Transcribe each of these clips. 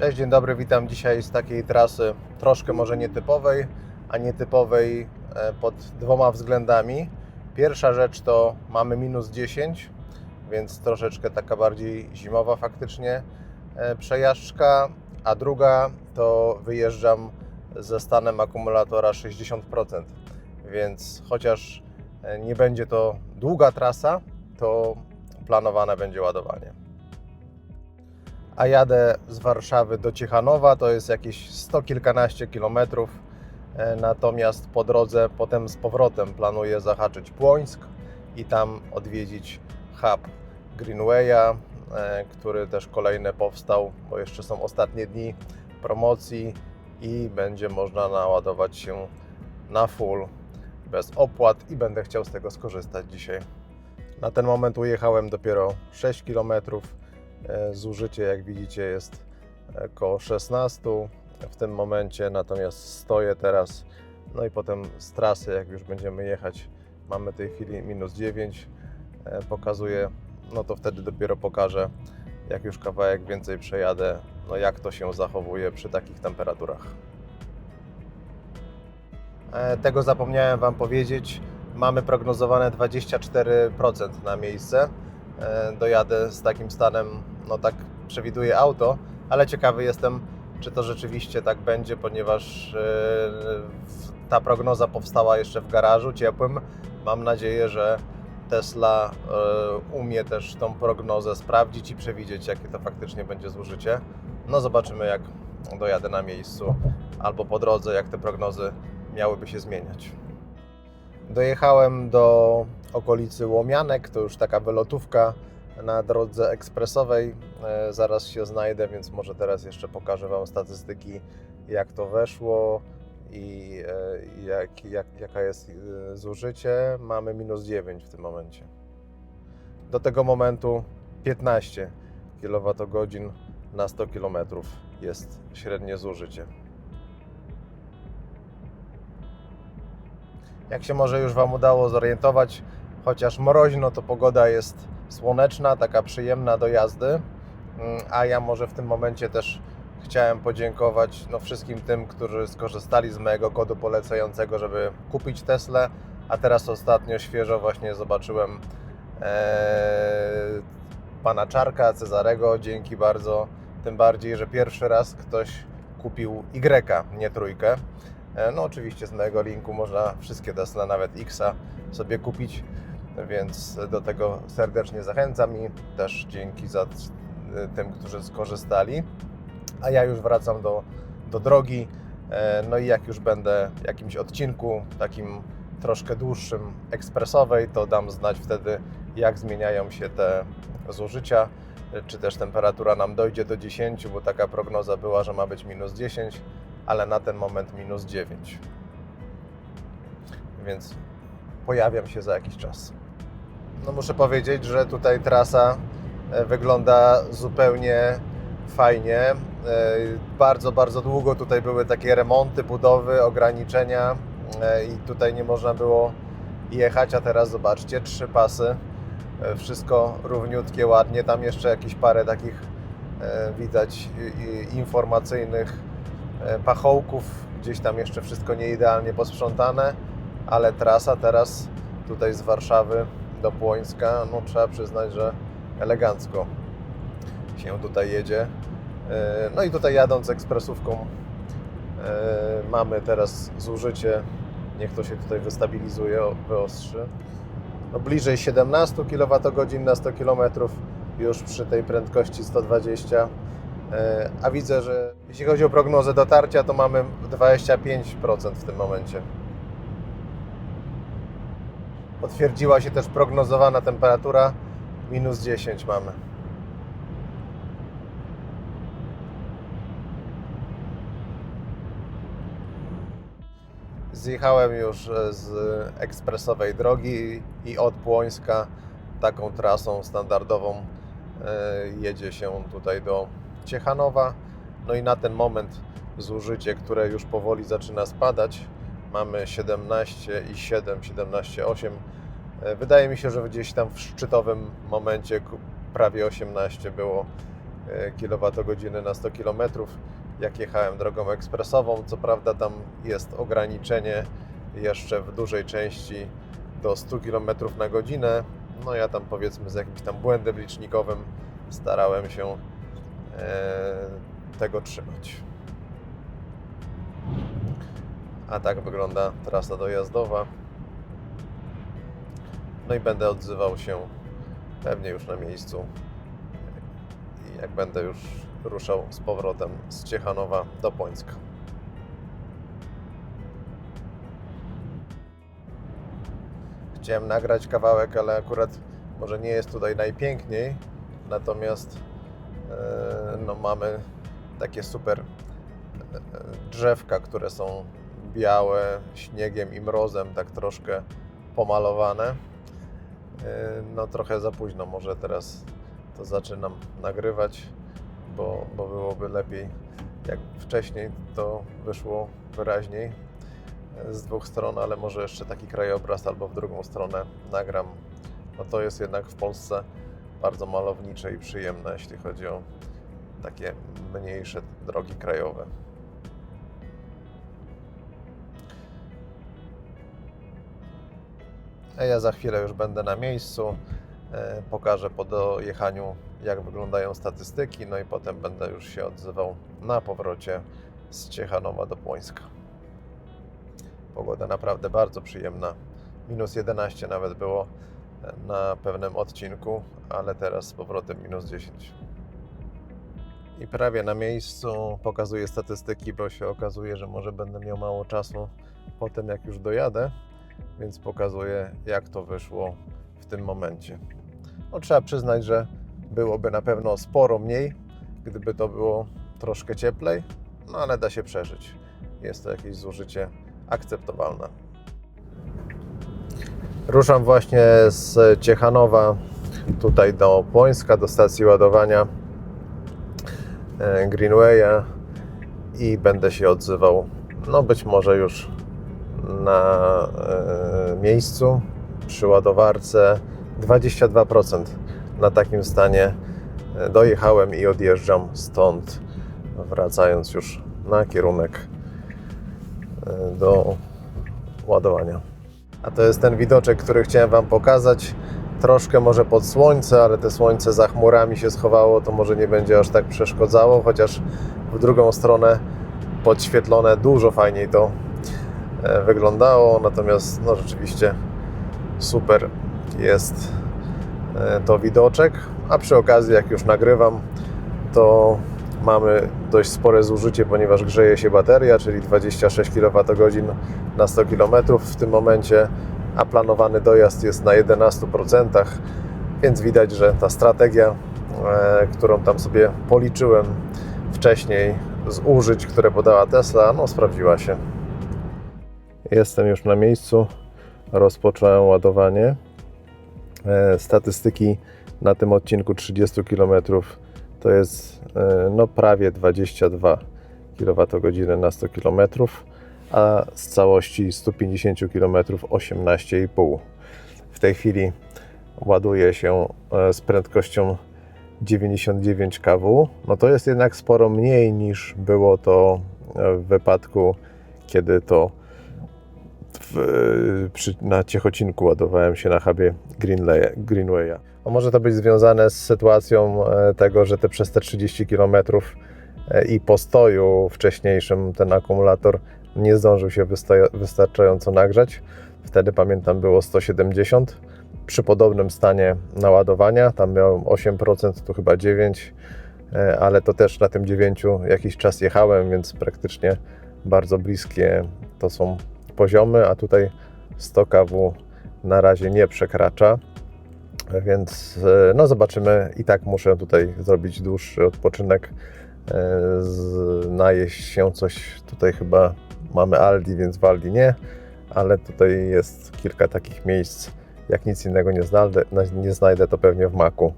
Cześć, dzień dobry, witam dzisiaj z takiej trasy troszkę może nietypowej, a nietypowej e, pod dwoma względami. Pierwsza rzecz to mamy minus 10, więc troszeczkę taka bardziej zimowa faktycznie e, przejażdżka, a druga to wyjeżdżam ze stanem akumulatora 60%, więc chociaż e, nie będzie to długa trasa, to planowane będzie ładowanie a jadę z Warszawy do Ciechanowa, to jest jakieś sto kilkanaście kilometrów. E, Natomiast po drodze potem z powrotem planuję zahaczyć Płońsk i tam odwiedzić hub Greenwaya, e, który też kolejny powstał, bo jeszcze są ostatnie dni promocji i będzie można naładować się na full bez opłat i będę chciał z tego skorzystać dzisiaj. Na ten moment ujechałem dopiero 6 kilometrów. E, Zużycie, jak widzicie, jest około 16 w tym momencie, natomiast stoję teraz. No i potem z trasy, jak już będziemy jechać, mamy w tej chwili minus 9. e, Pokazuję, no to wtedy dopiero pokażę, jak już kawałek więcej przejadę, no jak to się zachowuje przy takich temperaturach. E, Tego zapomniałem Wam powiedzieć. Mamy prognozowane 24% na miejsce. E, Dojadę z takim stanem, no tak przewiduje auto, ale ciekawy jestem, czy to rzeczywiście tak będzie, ponieważ e, ta prognoza powstała jeszcze w garażu ciepłym. Mam nadzieję, że Tesla e, umie też tą prognozę sprawdzić i przewidzieć, jakie to faktycznie będzie zużycie. No zobaczymy, jak dojadę na miejscu albo po drodze, jak te prognozy miałyby się zmieniać. Dojechałem do okolicy Łomianek, to już taka wylotówka na drodze ekspresowej. E, Zaraz się znajdę, więc może teraz jeszcze pokażę Wam statystyki, jak to weszło i e, jak, jak, jaka jest e, zużycie. Mamy minus 9 w tym momencie. Do tego momentu 15 kWh na 100 km jest średnie zużycie. Jak się może już Wam udało zorientować, chociaż mroźno, to pogoda jest słoneczna, taka przyjemna do jazdy. Mm, A ja może w tym momencie też chciałem podziękować no, wszystkim tym, którzy skorzystali z mojego kodu polecającego, żeby kupić Teslę. A teraz ostatnio świeżo właśnie zobaczyłem e, pana Czarka, Cezarego. Dzięki bardzo. Tym bardziej, że pierwszy raz ktoś kupił Y, nie trójkę. E, No oczywiście z mojego linku można wszystkie Tesla, nawet Xa sobie kupić, więc do tego serdecznie zachęcam i też dzięki za e, tym, którzy skorzystali. A ja już wracam do, do drogi. E, No i jak już będę w jakimś odcinku takim troszkę dłuższym, ekspresowej, to dam znać wtedy, jak zmieniają się te zużycia, czy też temperatura nam dojdzie do 10, bo taka prognoza była, że ma być minus 10 ale na ten moment minus 9. Więc pojawiam się za jakiś czas. No muszę powiedzieć, że tutaj trasa e, wygląda zupełnie fajnie. E, Bardzo, bardzo długo tutaj były takie remonty, budowy, ograniczenia e, i tutaj nie można było jechać, a teraz zobaczcie, trzy pasy, wszystko równiutkie, ładnie. Tam jeszcze jakieś parę takich widać informacyjnych pachołków, gdzieś tam jeszcze wszystko nie idealnie posprzątane, ale trasa teraz tutaj z Warszawy do Płońska, no trzeba przyznać, że elegancko się tutaj jedzie. E, No i tutaj jadąc ekspresówką e, mamy teraz zużycie, niech to się tutaj wystabilizuje, wyostrzy. No bliżej 17 kWh na 100 km już przy tej prędkości 120 E, A widzę, że jeśli chodzi o prognozę dotarcia, to mamy 25% w tym momencie. Potwierdziła się też prognozowana temperatura, minus 10 mamy. Zjechałem już e, z ekspresowej drogi i od Płońska taką trasą standardową e, jedzie się tutaj do Ciechanowa. No i na ten moment zużycie, które już powoli zaczyna spadać, mamy 17,7, 17,8. E, Wydaje mi się, że gdzieś tam w szczytowym momencie prawie 18 było kWh na 100 km, jak jechałem drogą ekspresową. Co prawda tam jest ograniczenie jeszcze w dużej części do 100 km na godzinę. No ja tam powiedzmy z jakimś tam błędem licznikowym starałem się e, tego trzymać. A tak wygląda trasa dojazdowa. No i będę odzywał się pewnie już na miejscu. Jak będę już ruszał z powrotem z Ciechanowa do Pońska. Chciałem nagrać kawałek, ale akurat może nie jest tutaj najpiękniej. Natomiast e, no, mamy takie super e, drzewka, które są białe śniegiem i mrozem, tak troszkę pomalowane. E, No trochę za późno, może teraz to zaczynam nagrywać, bo, bo byłoby lepiej jak wcześniej to wyszło wyraźniej e, z dwóch stron, ale może jeszcze taki krajobraz albo w drugą stronę nagram. No to jest jednak w Polsce bardzo malownicze i przyjemne, jeśli chodzi o takie mniejsze drogi krajowe. A ja za chwilę już będę na miejscu. E, Pokażę po dojechaniu, jak wyglądają statystyki, no i potem będę już się odzywał na powrocie z Ciechanowa do Płońska. Pogoda naprawdę bardzo przyjemna. Minus 11 nawet było na pewnym odcinku, ale teraz z powrotem minus 10. I prawie na miejscu pokazuję statystyki, bo się okazuje, że może będę miał mało czasu potem, jak już dojadę, więc pokazuję, jak to wyszło w tym momencie. No, trzeba przyznać, że byłoby na pewno sporo mniej, gdyby to było troszkę cieplej, no ale da się przeżyć. Jest to jakieś zużycie akceptowalne. Ruszam właśnie z Ciechanowa tutaj do Płońska, do stacji ładowania e, Greenwaya i będę się odzywał, no być może już na e, miejscu przy ładowarce 22% na takim stanie e, dojechałem i odjeżdżam stąd, wracając już na kierunek do ładowania. A to jest ten widoczek, który chciałem Wam pokazać. Troszkę może pod słońce, ale te słońce za chmurami się schowało, to może nie będzie aż tak przeszkodzało, chociaż w drugą stronę podświetlone dużo fajniej to e, wyglądało. Natomiast no rzeczywiście super jest e, to widoczek. A przy okazji, jak już nagrywam, to mamy dość spore zużycie, ponieważ grzeje się bateria, czyli 26 kWh na 100 km w tym momencie, a planowany dojazd jest na 11%, więc widać, że ta strategia, e, którą tam sobie policzyłem wcześniej z użyć, które podała Tesla, no sprawdziła się. Jestem już na miejscu, rozpocząłem ładowanie. E, Statystyki na tym odcinku 30 km to jest e, no, prawie 22 kWh na 100 km, a z całości 150 km 18,5. W tej chwili ładuje się e, z prędkością 99 kW. No to jest jednak sporo mniej niż było to e, w wypadku, kiedy to w, przy, na Ciechocinku ładowałem się na hubie Greenwaya. Może to być związane z sytuacją e, tego, że te przez te 30 km e, i postoju wcześniejszym ten akumulator nie zdążył się wysta- wystarczająco nagrzać. Wtedy pamiętam było 170 przy podobnym stanie naładowania. Tam miałem 8%, tu chyba 9%, e, ale to też na tym 9 jakiś czas jechałem, więc praktycznie bardzo bliskie to są poziomy, a tutaj 100 kW na razie nie przekracza. Więc e, no zobaczymy. I tak muszę tutaj zrobić dłuższy odpoczynek, e, najeść się coś. Tutaj chyba mamy Aldi, więc w Aldi nie, ale tutaj jest kilka takich miejsc. Jak nic innego nie znajdę, nie znajdę to pewnie w Maku.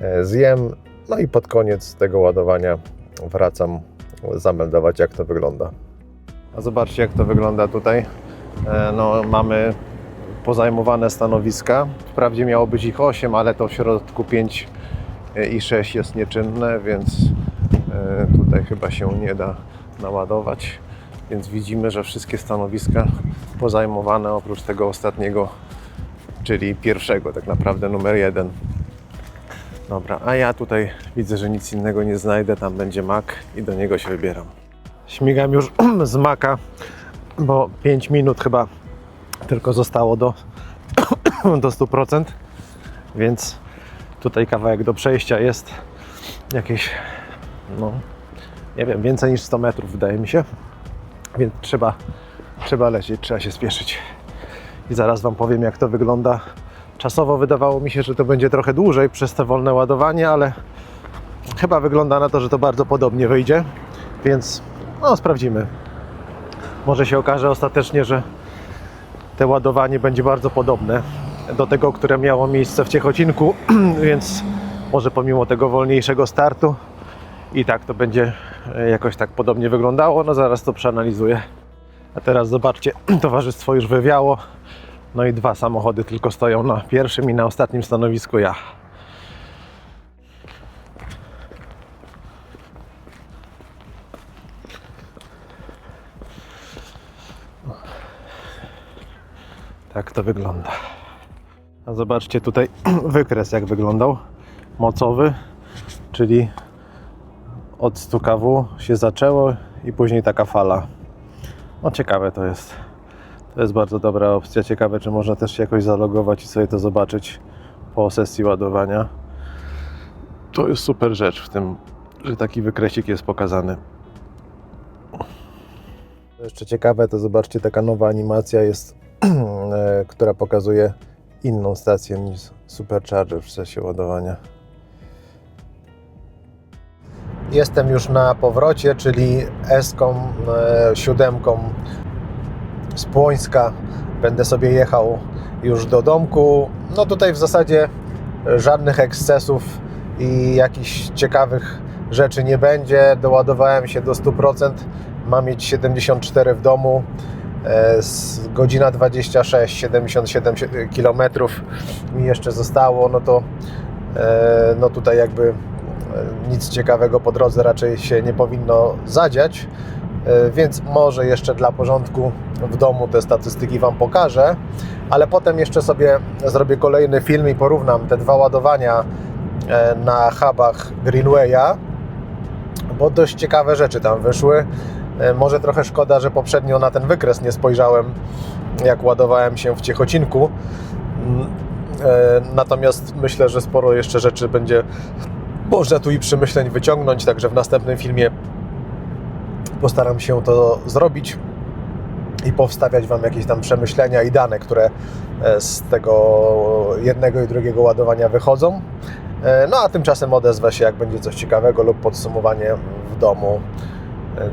E, Zjem, no i pod koniec tego ładowania wracam zameldować, jak to wygląda. A zobaczcie, jak to wygląda tutaj. No, mamy pozajmowane stanowiska. Wprawdzie miało być ich 8, ale to w środku 5 e, i 6 jest nieczynne, więc e, tutaj chyba się nie da naładować. Więc widzimy, że wszystkie stanowiska pozajmowane oprócz tego ostatniego, czyli pierwszego, tak naprawdę numer jeden. Dobra, a ja tutaj widzę, że nic innego nie znajdę. Tam będzie mak i do niego się wybieram. Śmigam już z maka, bo 5 minut chyba tylko zostało do, do 100%, więc tutaj kawałek do przejścia jest jakieś, no nie wiem, więcej niż 100 metrów wydaje mi się, więc trzeba, trzeba lecieć, trzeba się spieszyć. I zaraz Wam powiem, jak to wygląda. Czasowo wydawało mi się, że to będzie trochę dłużej przez te wolne ładowanie, ale chyba wygląda na to, że to bardzo podobnie wyjdzie, więc no, sprawdzimy. Może się okaże ostatecznie, że te ładowanie będzie bardzo podobne do tego, które miało miejsce w Ciechocinku, więc może pomimo tego wolniejszego startu i tak to będzie e, jakoś tak podobnie wyglądało. No zaraz to przeanalizuję. A teraz zobaczcie, towarzystwo już wywiało. No i dwa samochody tylko stoją na pierwszym i na ostatnim stanowisku ja. Tak to wygląda. A zobaczcie tutaj wykres jak wyglądał. Mocowy, czyli od 100 kW się zaczęło i później taka fala. No ciekawe to jest. To jest bardzo dobra opcja. Ciekawe, czy można też jakoś zalogować i sobie to zobaczyć po sesji ładowania. To jest super rzecz w tym, że taki wykresik jest pokazany. Jeszcze ciekawe, to zobaczcie, taka nowa animacja jest, która pokazuje inną stację niż Supercharger w sensie ładowania. Jestem już na powrocie, czyli S-ką, e, siódemką z Płońska. Będę sobie jechał już do domku. No tutaj w zasadzie żadnych ekscesów i jakichś ciekawych rzeczy nie będzie. Doładowałem się do 100%. Mam mieć 74 w domu. E, godzina 26, 77 km mi jeszcze zostało. No to e, no tutaj jakby e, nic ciekawego po drodze raczej się nie powinno zadziać. Więc może jeszcze dla porządku w domu te statystyki Wam pokażę, ale potem jeszcze sobie zrobię kolejny film i porównam te dwa ładowania na hubach Greenwaya, bo dość ciekawe rzeczy tam wyszły. E, Może trochę szkoda, że poprzednio na ten wykres nie spojrzałem, jak ładowałem się w Ciechocinku. Mm, e, Natomiast myślę, że sporo jeszcze rzeczy będzie można tu i przemyśleń wyciągnąć, także w następnym filmie postaram się to zrobić i powstawiać Wam jakieś tam przemyślenia i dane, które e, z tego jednego i drugiego ładowania wychodzą. No a tymczasem odezwę się, jak będzie coś ciekawego lub podsumowanie w domu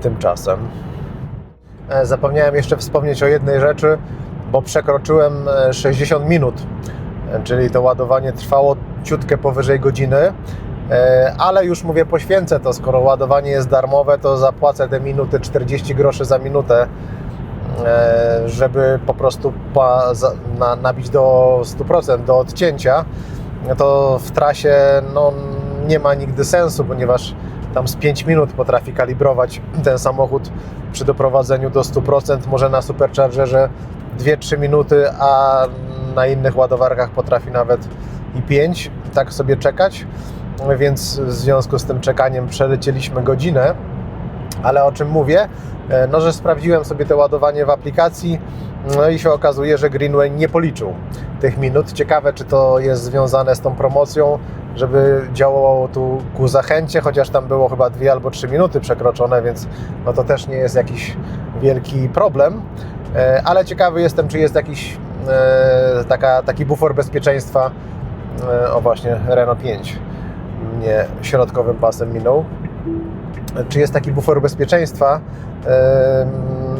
tymczasem. E, Zapomniałem jeszcze wspomnieć o jednej rzeczy, bo przekroczyłem e, 60 minut, e, czyli to ładowanie trwało ciutkę powyżej godziny. E, ale już mówię, poświęcę to, skoro ładowanie jest darmowe, to zapłacę te minuty 40 groszy za minutę, e, żeby po prostu nabić do 100%, do odcięcia, to w trasie no, nie ma nigdy sensu, ponieważ tam z 5 minut potrafi kalibrować ten samochód przy doprowadzeniu do 100%, może na Superchargerze 2-3 minuty, a na innych ładowarkach potrafi nawet i 5, tak sobie czekać więc w związku z tym czekaniem przelecieliśmy godzinę. Ale o czym mówię? E, No, że sprawdziłem sobie to ładowanie w aplikacji, no i się okazuje, że Greenway nie policzył tych minut. Ciekawe, czy to jest związane z tą promocją, żeby działało tu ku zachęcie, chociaż tam było chyba dwie albo trzy minuty przekroczone, więc no to też nie jest jakiś wielki problem. E, Ale ciekawy jestem, czy jest jakiś e, taka, taki bufor bezpieczeństwa. E, O właśnie, Renault 5 mnie środkowym pasem minął. Czy jest taki bufor bezpieczeństwa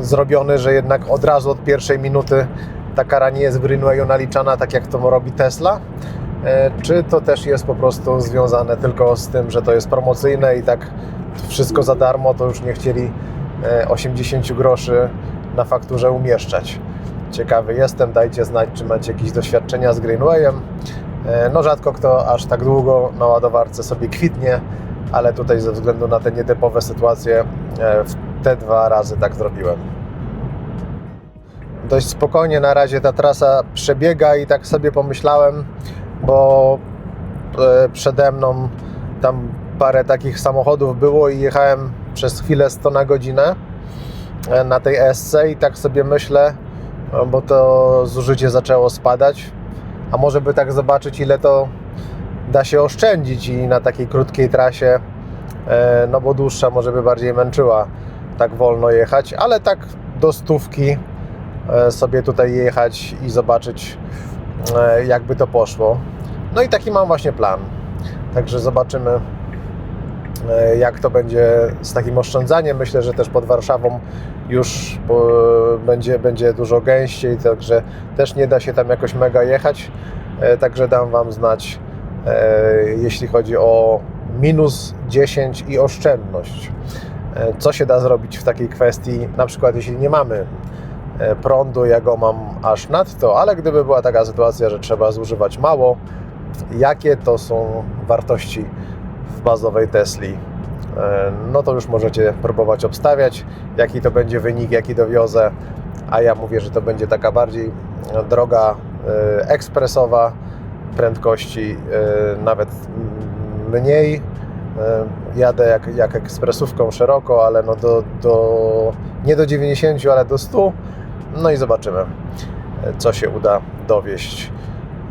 zrobiony, że jednak od razu od pierwszej minuty ta kara nie jest w Greenwayu naliczana tak jak to robi Tesla? E, Czy to też jest po prostu związane tylko z tym, że to jest promocyjne i tak wszystko za darmo, to już nie chcieli e, 80 groszy na fakturze umieszczać. Ciekawy jestem, dajcie znać, czy macie jakieś doświadczenia z Greenwayem. E, No rzadko kto aż tak długo na ładowarce sobie kwitnie, ale tutaj ze względu na te nietypowe sytuacje e, w te dwa razy tak zrobiłem. Dość spokojnie na razie ta trasa przebiega i tak sobie pomyślałem, bo e, przede mną tam parę takich samochodów było i jechałem przez chwilę 100 na godzinę e, na tej SC i tak sobie myślę, no, bo to zużycie zaczęło spadać, a może by tak zobaczyć ile to da się oszczędzić i na takiej krótkiej trasie, e, no bo dłuższa może by bardziej męczyła tak wolno jechać, ale tak do stówki e, sobie tutaj jechać i zobaczyć e, jakby to poszło. No i taki mam właśnie plan. Także zobaczymy e, jak to będzie z takim oszczędzaniem. Myślę, że też pod Warszawą już będzie, będzie dużo gęściej, także też nie da się tam jakoś mega jechać. Także dam Wam znać, jeśli chodzi o minus 10 i oszczędność. E, Co się da zrobić w takiej kwestii, na przykład jeśli nie mamy e, prądu, ja go mam aż nadto, ale gdyby była taka sytuacja, że trzeba zużywać mało, jakie to są wartości w bazowej Tesli? E, No to już możecie próbować obstawiać, jaki to będzie wynik, jaki dowiozę, a ja mówię, że to będzie taka bardziej droga ekspresowa, prędkości nawet mniej. E, Jadę jak, jak ekspresówką szeroko, ale no do, do, nie do 90, ale do 100. No i zobaczymy, e, co się uda dowieść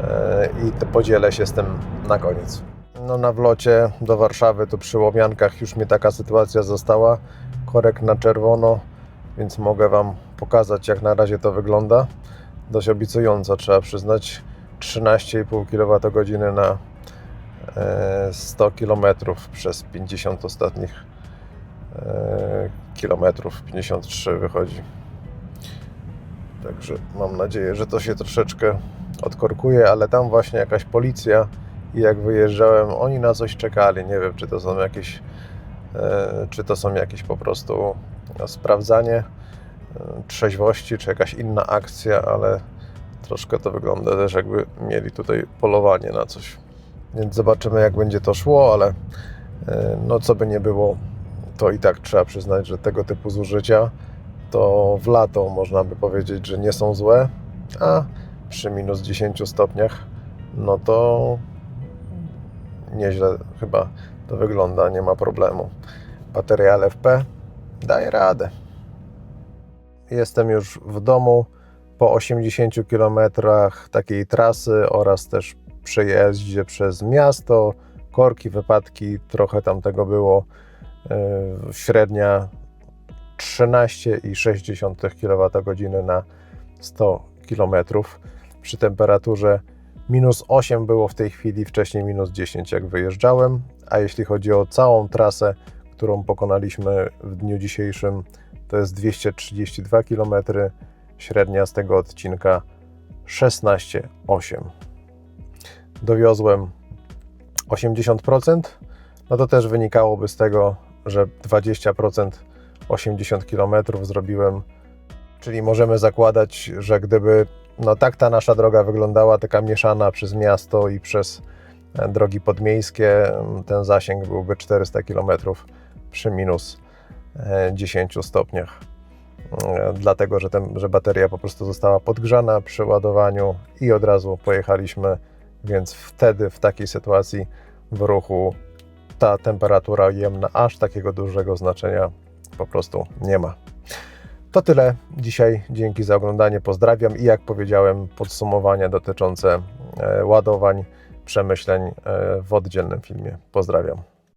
e, i podzielę się z tym na koniec. No na wlocie do Warszawy, tu przy Łomiankach już mnie taka sytuacja została. Korek na czerwono, więc mogę Wam pokazać jak na razie to wygląda. Dość obiecująco trzeba przyznać. 13,5 kWh na 100 km przez 50 ostatnich e, kilometrów, 53 wychodzi. Także mam nadzieję, że to się troszeczkę odkorkuje, ale tam właśnie jakaś policja i jak wyjeżdżałem, oni na coś czekali. Nie wiem, czy to są jakieś, e, czy to są jakieś po prostu sprawdzanie e, trzeźwości, czy jakaś inna akcja, ale troszkę to wygląda też jakby mieli tutaj polowanie na coś. Więc zobaczymy, jak będzie to szło, ale e, no co by nie było, to i tak trzeba przyznać, że tego typu zużycia to w lato można by powiedzieć, że nie są złe, a przy minus 10 stopniach, no to nieźle chyba to wygląda, nie ma problemu. Bateria LFP daje radę. Jestem już w domu po 80 km takiej trasy oraz też przejeździe przez miasto, korki, wypadki, trochę tam tego było. Yy, Średnia 13,6 kWh na 100 km przy temperaturze minus 8 było w tej chwili, wcześniej minus 10 jak wyjeżdżałem, a jeśli chodzi o całą trasę, którą pokonaliśmy w dniu dzisiejszym, to jest 232 km, średnia z tego odcinka 16,8. Dowiozłem 80%, no to też wynikałoby z tego, że 20% 80 km zrobiłem, czyli możemy zakładać, że gdyby no tak ta nasza droga wyglądała, taka mieszana przez miasto i przez e, drogi podmiejskie, ten zasięg byłby 400 km przy minus e, 10 stopniach. E, Dlatego, że, ten, że bateria po prostu została podgrzana przy ładowaniu i od razu pojechaliśmy, więc wtedy w takiej sytuacji w ruchu ta temperatura ujemna aż takiego dużego znaczenia po prostu nie ma. To tyle dzisiaj. Dzięki za oglądanie. Pozdrawiam i jak powiedziałem, podsumowania dotyczące e, ładowań, przemyśleń e, w oddzielnym filmie. Pozdrawiam.